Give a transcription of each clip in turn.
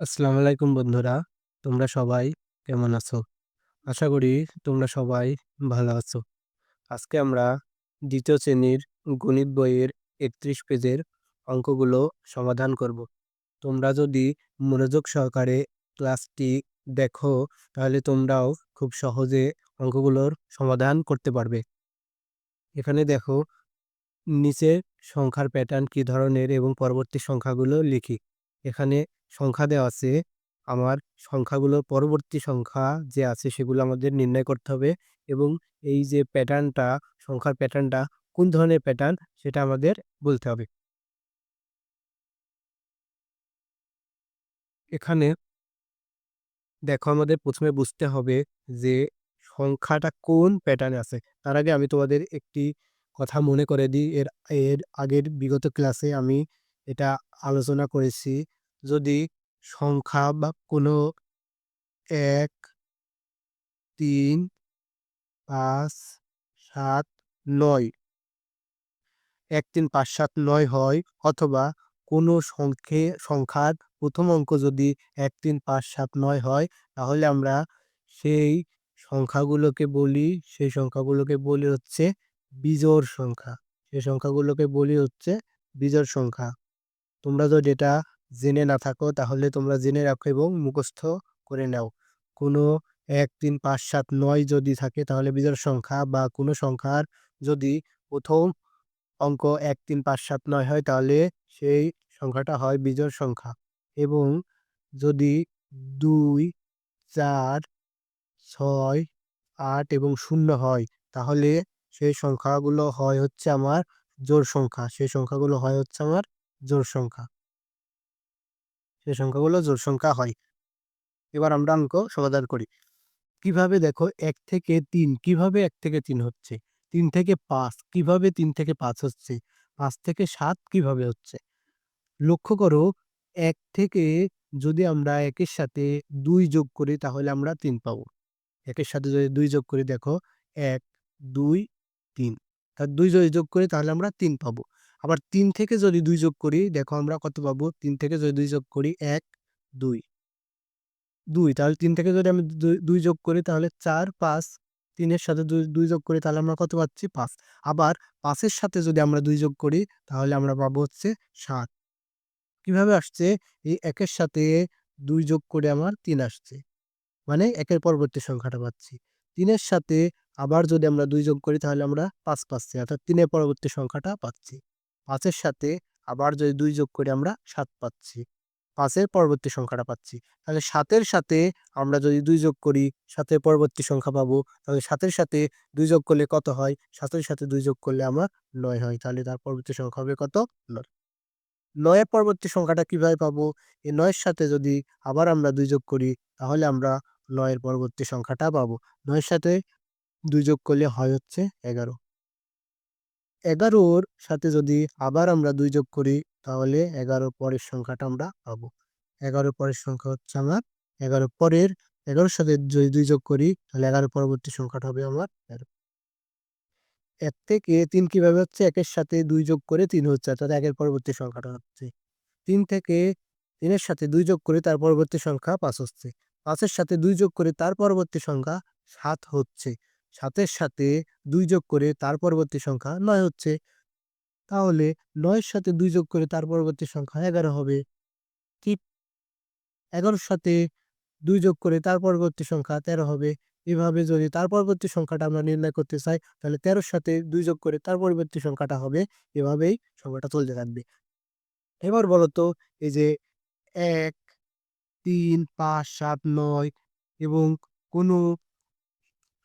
আসসালামু আলাইকুম বন্ধুরা। তোমরা সবাই কেমন আছো? আশা করি তোমরা সবাই ভালো আছো। আজকে আমরা দ্বিতীয় শ্রেণির গণিত বইয়ের ৩১ পেজের অঙ্কগুলো সমাধান করব। তোমরা যদি মনোযোগ সহকারে ক্লাসটি দেখো, তাহলে তোমরাও খুব সহজে অঙ্কগুলোর সমাধান করতে পারবে। এখানে দেখো, নিচের সংখ্যার প্যাটার্ন কি ধরনের এবং পরবর্তী সংখ্যাগুলো লিখি। এখানে সংখ্যা দেওয়া আছে। আমার সংখ্যাগুলোর পরবর্তী সংখ্যা যে আছে সেগুলো আমাদের নির্ণয় করতে হবে এবং এই যে প্যাটার্নটা, সংখ্যার প্যাটার্নটা কোন ধরনের প্যাটার্ন সেটা আমাদের বলতে হবে। এখানে দেখো আমাদের প্রথমে বুঝতে হবে যে সংখ্যাটা কোন প্যাটার্নে আছে। তার আগে আমি তোমাদের একটি কথা মনে করে দিই এর এর আগের বিগত ক্লাসে আমি এটা আলোচনা করেছি। যদি সংখ্যা বা কোনো এক, তিন, পাঁচ, সাত, নয় এক, তিন, পাঁচ, সাত, নয় হয় অথবা কোনো সংখ্যে সংখ্যার প্রথম অঙ্ক যদি এক, তিন, পাঁচ, সাত, নয় হয় তাহলে আমরা সেই সংখ্যাগুলোকে বলি সেই সংখ্যাগুলোকে বলি হচ্ছে বিজোড় সংখ্যা। সেই সংখ্যাগুলোকে বলি হচ্ছে বিজোড় সংখ্যা। তোমরা যদি এটা জেনে না থাকো তাহলে তোমরা জেনে রাখো এবং মুখস্থ করে নাও। কোনো এক, তিন, পাঁচ, সাত, নয় যদি থাকে তাহলে বিজোড় সংখ্যা বা কোনো সংখ্যার যদি প্রথম অঙ্ক এক, তিন, পাঁচ, সাত, নয় হয় তাহলে সেই সংখ্যাটা হয় বিজোড় সংখ্যা এবং যদি দুই, চার, ছয়, আট এবং শূন্য হয় তাহলে সেই সংখ্যাগুলো হয় হচ্ছে আমার জোড় সংখ্যা। সেই সংখ্যাগুলো হয় হচ্ছে আমার জোড় সংখ্যা। সেই সংখ্যাগুলো জোড় সংখ্যা হয়। এবার আমরা অঙ্ক সমাধান করি। কীভাবে দেখো এক থেকে তিন কীভাবে এক থেকে তিন হচ্ছে? তিন থেকে পাঁচ কীভাবে তিন থেকে পাঁচ হচ্ছে? পাঁচ থেকে সাত কীভাবে হচ্ছে? লক্ষ্য করো এক থেকে যদি আমরা একের সাথে দুই যোগ করি তাহলে আমরা তিন পাবো। একের সাথে যদি দুই যোগ করি দেখো এক, দুই, তিন। আর দুই যোগ করি তাহলে আমরা তিন পাবো। আবার তিন থেকে যদি দুই যোগ করি দেখো আমরা কত পাবো? তিন থেকে যদি দুই যোগ করি এক, দুই। দুই তাহলে তিন থেকে যদি আমি দুই যোগ করি তাহলে চার, পাঁচ। তিনের সাথে দুই যোগ করি তাহলে আমরা কত পাচ্ছি? পাঁচ। আবার পাঁচের সাথে যদি আমরা দুই যোগ করি তাহলে আমরা পাবো হচ্ছে সাত। কীভাবে আসছে? এই একের সাথে দুই যোগ করে আমার তিন আসছে। মানে একের পরবর্তী সংখ্যাটা পাচ্ছি। তিনের সাথে আবার যদি আমরা দুই যোগ করি তাহলে আমরা পাঁচ পাচ্ছি অর্থাৎ তিনের পরবর্তী সংখ্যাটা পাচ্ছি। পাঁচের সাথে আবার যদি দুই যোগ করি আমরা সাত পাচ্ছি। পাঁচের পরবর্তী সংখ্যাটা পাচ্ছি। তাহলে সাতের সাথে আমরা যদি দুই যোগ করি, সাতের পরবর্তী সংখ্যা পাবো। তাহলে সাতের সাথে দুই যোগ করলে কত হয়? সাতের সাথে দুই যোগ করলে আমার নয় হয়। তাহলে তার পরবর্তী সংখ্যা হবে কত? নয়। নয়ের পরবর্তী সংখ্যাটা কীভাবে পাবো? এই নয়ের সাথে যদি আবার আমরা দুই যোগ করি, তাহলে আমরা নয়ের পরবর্তী সংখ্যাটা পাবো। নয়ের সাথে দুই যোগ করলে হয় হচ্ছে এগারো। এগারোর সাথে যদি আবার আমরা দুই যোগ করি, তাহলে এগারো পরের সংখ্যাটা আমরা পাবো। এগারো পরের সংখ্যা হচ্ছে আমার এগারো পরের এগারোর সাথে যদি দুই যোগ করি, তাহলে এগারো পরবর্তী সংখ্যাটা হবে আমার তেরো। এক থেকে তিন কীভাবে হচ্ছে? একের সাথে দুই যোগ করে তিন হচ্ছে, অর্থাৎ একের পরবর্তী সংখ্যাটা হচ্ছে। তিন থেকে তিনের সাথে দুই যোগ করে তার পরবর্তী সংখ্যা পাঁচ হচ্ছে। পাঁচের সাথে দুই যোগ করে তার পরবর্তী সংখ্যা সাত হচ্ছে। সাতের সাথে দুই যোগ করে তার পরবর্তী সংখ্যা নয় হচ্ছে। তাহলে নয়ের সাথে দুই যোগ করে তার পরবর্তী সংখ্যা এগারো হবে। ঠিক এগারোর সাথে দুই যোগ করে তার পরবর্তী সংখ্যা তেরো হবে। এভাবে যদি তার পরবর্তী সংখ্যাটা আমরা নির্ণয় করতে চাই তাহলে তেরোর সাথে দুই যোগ করে তার পরবর্তী সংখ্যাটা হবে। এভাবেই সংখ্যাটা চলতে থাকবে। এবার বলতো এই যে এক, তিন, পাঁচ, সাত, নয় এবং কোনো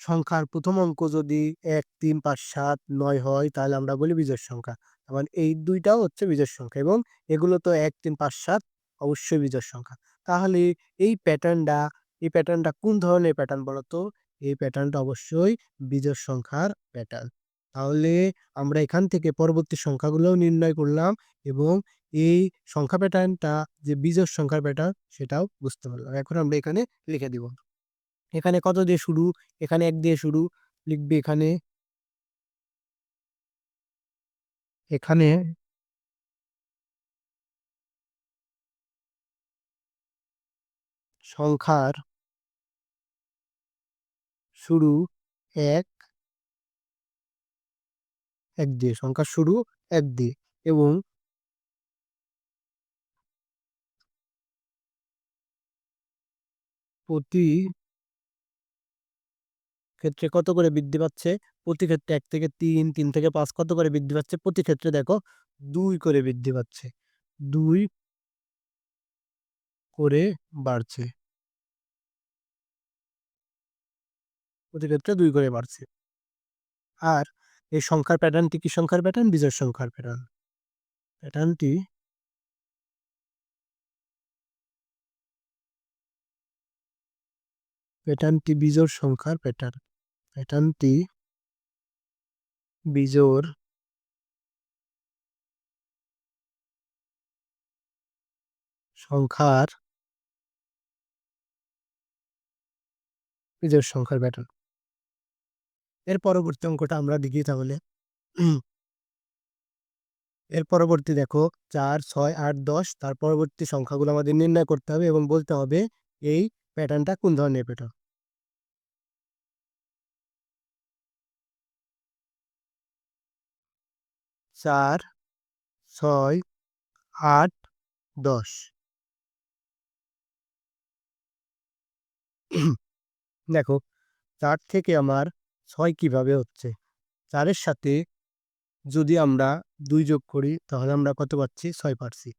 সংখ্যার প্রথম অঙ্ক যদি এক, তিন, পাঁচ, সাত, নয় হয় তাহলে আমরা বলি বিজোড় সংখ্যা। তার এই দুইটাও হচ্ছে বিজোড় সংখ্যা এবং এগুলো তো এক, তিন, পাঁচ, সাত অবশ্যই বিজোড় সংখ্যা। তাহলে এই প্যাটার্নটা এই প্যাটার্নটা কোন ধরনের প্যাটার্ন বলো তো? এই প্যাটার্নটা অবশ্যই বিজোড় সংখ্যার প্যাটার্ন। তাহলে আমরা এখান থেকে পরবর্তী সংখ্যাগুলোও নির্ণয় করলাম এবং এই সংখ্যা প্যাটার্নটা যে বিজোড় সংখ্যার প্যাটার্ন সেটাও বুঝতে পারলাম। এখন আমরা এখানে লিখে দিব। এখানে কত দিয়ে শুরু? এখানে এক দিয়ে শুরু। লিখবে এখানে এখানে সংখ্যার শুরু এক এক দিয়ে সংখ্যার শুরু এক দিয়ে এবং প্রতি ক্ষেত্রে কত করে বৃদ্ধি পাচ্ছে? প্রতি ক্ষেত্রে এক থেকে তিন তিন থেকে পাঁচ কত করে বৃদ্ধি পাচ্ছে? প্রতি ক্ষেত্রে দেখো দুই করে বৃদ্ধি পাচ্ছে। দুই করে বাড়ছে। প্রতি ক্ষেত্রে দুই করে বাড়ছে। আর এই সংখ্যার প্যাটার্নটি কি সংখ্যার প্যাটার্ন বিজয় সংখ্যার প্যাটার্ন প্যাটার্নটি প্যাটার্নটি বিজোড় সংখ্যার প্যাটার্ন প্যাটার্নটি বিজোর সংখ্যার বিজোড় সংখ্যার প্যাটার্ন এর পরবর্তী অঙ্কটা আমরা দেখি তাহলে। এর পরবর্তী দেখো, চার, ছয়, আট, দশ, তার পরবর্তী সংখ্যাগুলো আমাদের নির্ণয় করতে হবে এবং বলতে হবে এই প্যাটার্নটা কোন ধরনের প্যাটার্ন চার, ছয়, আট, দশ। দেখো, চার থেকে আমার ছয় কীভাবে হচ্ছে? চারের সাথে যদি আমরা দুই যোগ করি, তাহলে আমরা কত পাচ্ছি? ছয় পাচ্ছি।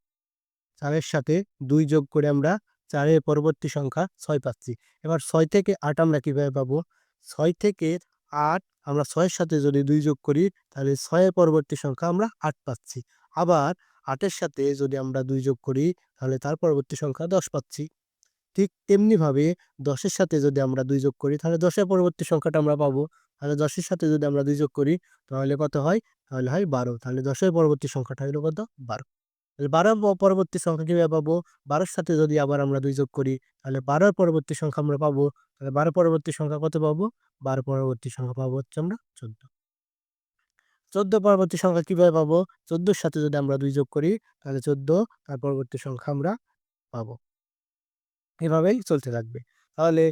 চারের সাথে দুই যোগ করে আমরা চারের পরবর্তী সংখ্যা ছয় পাচ্ছি। এবার ছয় থেকে আট আমরা কীভাবে পাবো? ছয় থেকে আট আমরা ছয়ের সাথে যদি দুই যোগ করি, তাহলে ছয়ের পরবর্তী সংখ্যা আমরা আট পাচ্ছি। আবার আটের সাথে যদি আমরা দুই যোগ করি, তাহলে তার পরবর্তী সংখ্যা দশ পাচ্ছি। ঠিক তেমনিভাবে দশের সাথে যদি আমরা দুই যোগ করি, তাহলে দশের পরবর্তী সংখ্যাটা আমরা পাবো। তাহলে দশের সাথে যদি আমরা দুই যোগ করি, তাহলে কত হয়? তাহলে হয় বারো। তাহলে দশের পরবর্তী সংখ্যাটা হলো কত? বারো। বারো পরবর্তী সংখ্যা কীভাবে পাবো? বারোর সাথে যদি আবার আমরা দুই যোগ করি, তাহলে বারোর পরবর্তী সংখ্যা আমরা পাবো। তাহলে বারো পরবর্তী সংখ্যা কত পাবো? বারো পরবর্তী সংখ্যা পাবো হচ্ছে আমরা চোদ্দ। চোদ্দ পরবর্তী সংখ্যা কীভাবে পাবো? চোদ্দোর সাথে যদি আমরা দুই যোগ করি, তাহলে চোদ্দ, তার পরবর্তী সংখ্যা আমরা পাবো। এভাবেই চলতে থাকবে। তাহলে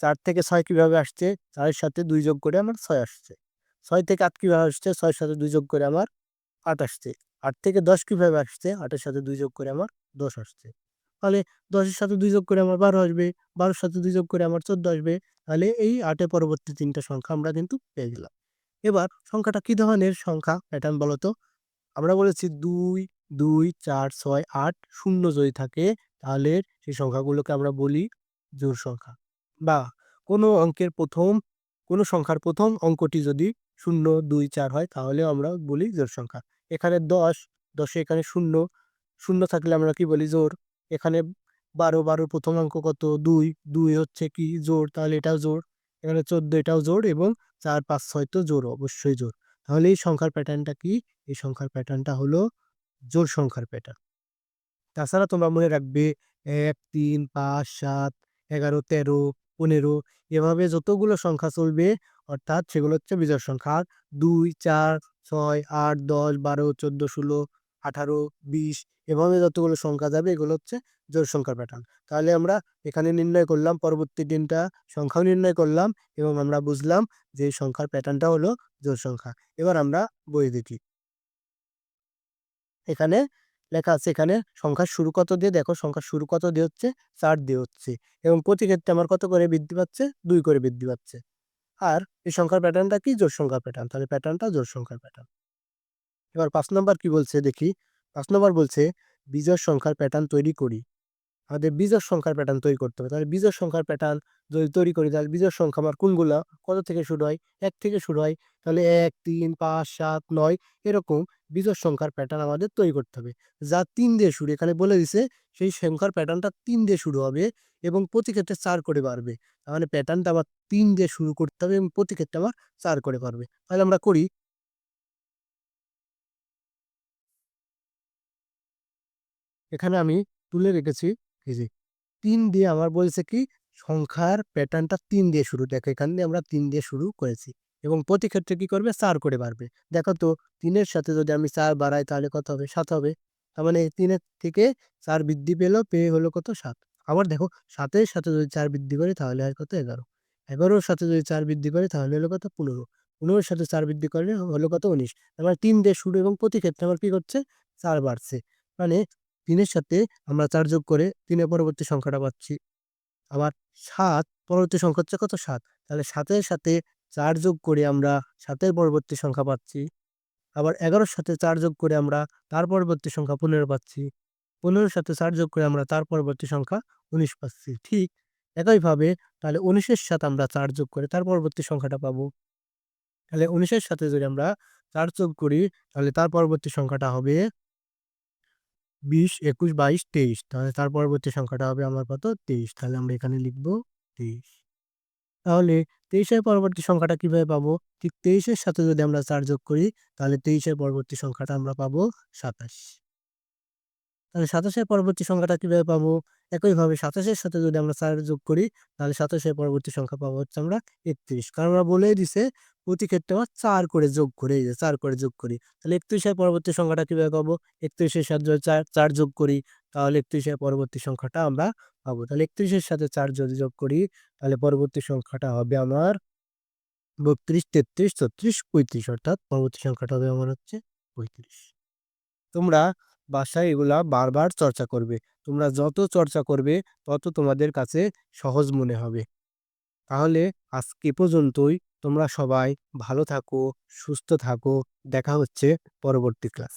চার থেকে ছয় কীভাবে আসছে? চারের সাথে দুই যোগ করে আমার ছয় আসছে। ছয় থেকে আট কীভাবে আসছে? ছয়ের সাথে দুই যোগ করে আমার আট আসছে। আট থেকে দশ কীভাবে আসছে? আটের সাথে দুই যোগ করে আমার দশ আসছে। তাহলে দশের সাথে দুই যোগ করে আমার বারো আসবে, বারোর সাথে দুই যোগ করে আমার চোদ্দ আসবে। তাহলে এই আটে পরবর্তী তিনটা সংখ্যা আমরা কিন্তু পেয়ে গেলাম। এবার সংখ্যাটা কি ধরনের সংখ্যা প্যাটার্ন বলতো? আমরা বলেছি দুই দুই, চার, ছয়, আট শূন্য যদি থাকে, তাহলে সেই সংখ্যাগুলোকে আমরা বলি জোড় সংখ্যা। বা কোনো অঙ্কের প্রথম, কোনো সংখ্যার প্রথম অঙ্কটি যদি শূন্য, দুই, চার হয়, তাহলে আমরা বলি জোড় সংখ্যা। এখানে দশ, দশে এখানে শূন্য। শূন্য থাকলে আমরা কি বলি? জোর এখানে বারো বারোর প্রথম অঙ্ক কত? দুই। দুই হচ্ছে কি? জোর তাহলে এটাও জোর এখানে চোদ্দ এটাও জোর এবং চার, পাঁচ, ছয় তো জোর অবশ্যই জোর তাহলে এই সংখ্যার প্যাটার্নটা কি? এই সংখ্যার প্যাটার্নটা হলো জোর সংখ্যার প্যাটার্ন তাছাড়া তোমরা মনে রাখবে, এক, তিন, পাঁচ, সাত, এগারো, তেরো, পনেরো, এভাবে যতগুলো সংখ্যা চলবে, অর্থাৎ সেগুলো হচ্ছে বিজয় সংখ্যা। দুই, চার ছয়, আট, দশ, বারো, চোদ্দ, ষোলো, আঠারো, বিশ এভাবে যতগুলো সংখ্যা যাবে এগুলো হচ্ছে জোর সংখ্যার প্যাটার্ন তাহলে আমরা এখানে নির্ণয় করলাম, পরবর্তী দিনটা সংখ্যাও নির্ণয় করলাম এবং আমরা বুঝলাম যে সংখ্যার প্যাটার্নটা হলো জোর সংখ্যা। এবার আমরা বই দেখি। এখানে লেখা আছে এখানে সংখ্যার শুরু কত দিয়ে, দেখো সংখ্যার শুরু কত দিয়ে হচ্ছে? চার দিয়ে হচ্ছে এবং প্রতি ক্ষেত্রে আমার কত করে বৃদ্ধি পাচ্ছে? দুই করে বৃদ্ধি পাচ্ছে। আর এই সংখ্যার প্যাটার্নটা কি? জোর সংখ্যার প্যাটার্ন তাহলে প্যাটার্নটা জোর সংখ্যার প্যাটার্ন এবার পাঁচ নম্বর কি বলছে? দেখি। পাঁচ নম্বর বলছে বিজয় সংখ্যার প্যাটার্ন তৈরি করি। আমাদের বিজয় সংখ্যার প্যাটার্ন তৈরি করতে হবে। তাহলে বিজয় সংখ্যার প্যাটার্ন যদি তৈরি করি, তাহলে বিজয় সংখ্যা আমার কোনগুলো? কত থেকে শুরু হয়? এক থেকে শুরু হয়। তাহলে এক, তিন, পাঁচ, সাত, নয়, এরকম বিজয় সংখ্যার প্যাটার্ন আমাদের তৈরি করতে হবে। যা তিন দিয়ে শুরু, এখানে বলে দিছে, সেই সংখ্যার প্যাটার্নটা তিন দিয়ে শুরু হবে এবং প্রতি ক্ষেত্রে চার করে বাড়বে। মানে প্যাটার্নটা আবার তিন দিয়ে শুরু করতে হবে এবং প্রতি ক্ষেত্রে আমার চার করে বাড়বে। তাহলে আমরা করি এখানে আমি তুলে রেখেছি এই তিন দিয়ে আমার বলছে কি, সংখ্যার প্যাটার্নটা তিন দিয়ে শুরু। দেখো এখান দিয়ে আমরা তিন দিয়ে শুরু করেছি। এবং প্রতি ক্ষেত্রে কি করবে? চার করে বাড়বে। দেখো তো, তিনের সাথে যদি আমি চার বাড়াই, তাহলে কত হবে? সাত হবে। তার মানে তিনের থেকে চার বৃদ্ধি পেল, পেয়ে হলো কত? সাত। আবার দেখো, সাতের সাথে যদি চার বৃদ্ধি করি, তাহলে হয় কত? এগারো। এগারোর সাথে যদি চার বৃদ্ধি করে, তাহলে হলো কত? পনেরো। পনেরোর সাথে চার বৃদ্ধি করলে হলো কত? ১৯ তার মানে ৩ দিয়ে শুরু এবং প্রতি ক্ষেত্রে আমার কী করছে? চার বাড়ছে। মানে ৩ এর সাথে আমরা চার যোগ করে ৩ এর পরবর্তী সংখ্যাটা পাচ্ছি। আবার সাত, পরবর্তী সংখ্যা হচ্ছে কত সাত? তাহলে সাতের সাথে চার যোগ করে আমরা সাতের পরবর্তী সংখ্যা পাচ্ছি। আবার এগারোর সাথে চার যোগ করে আমরা তার পরবর্তী সংখ্যা ১৫ পাচ্ছি। পনেরোর সাথে চার যোগ করে আমরা তার পরবর্তী সংখ্যা ১৯ পাচ্ছি। ঠিক একইভাবে তাহলে ১৯ এর সাথে আমরা চার যোগ করে তার পরবর্তী সংখ্যাটা পাবো। তাহলে উনিশের সাথে যদি আমরা চার যোগ করি, তাহলে তার পরবর্তী সংখ্যাটা হবে ২০ ২১ ২২ ২৩ তাহলে তার পরবর্তী সংখ্যাটা হবে আমার কত? ২৩ তাহলে আমরা এখানে লিখব ২৩ তাহলে তেইশের পরবর্তী সংখ্যাটা কীভাবে পাবো? ঠিক তেইশের সাথে যদি আমরা চার যোগ করি, তাহলে তেইশের পরবর্তী সংখ্যাটা আমরা পাবো ২৭ তাহলে সাতাশের পরবর্তী সংখ্যাটা কীভাবে পাবো? একইভাবে সাতাশের সাথে যদি আমরা চার যোগ করি, তাহলে ২৭ এর পরবর্তী সংখ্যা পাবো হচ্ছে আমরা ৩১ কারণ আমরা বলেই দিছে, প্রতি ক্ষেত্রে আমরা চার করে যোগ করে, এই যে ৪ করে যোগ করি। তাহলে ৩১ এর পরবর্তী সংখ্যাটা কীভাবে পাবো? একত্রিশের সাথে যদি ৪ ৪ যোগ করি, তাহলে একত্রিশের পরবর্তী সংখ্যাটা আমরা পাবো। তাহলে একত্রিশের সাথে চার যদি যোগ করি, তাহলে পরবর্তী সংখ্যাটা হবে আমার ৩২ ৩৩ ৩৬ ৩৫ অর্থাৎ পরবর্তী সংখ্যাটা হবে আমার হচ্ছে ৩৫ তোমরা বাসায় এগুলা বারবার চর্চা করবে। তোমরা যত চর্চা করবে, তত তোমাদের কাছে সহজ মনে হবে। তাহলে আজকে পর্যন্তই। তোমরা সবাই ভালো থাকো, সুস্থ থাকো। দেখা হচ্ছে পরবর্তী ক্লাস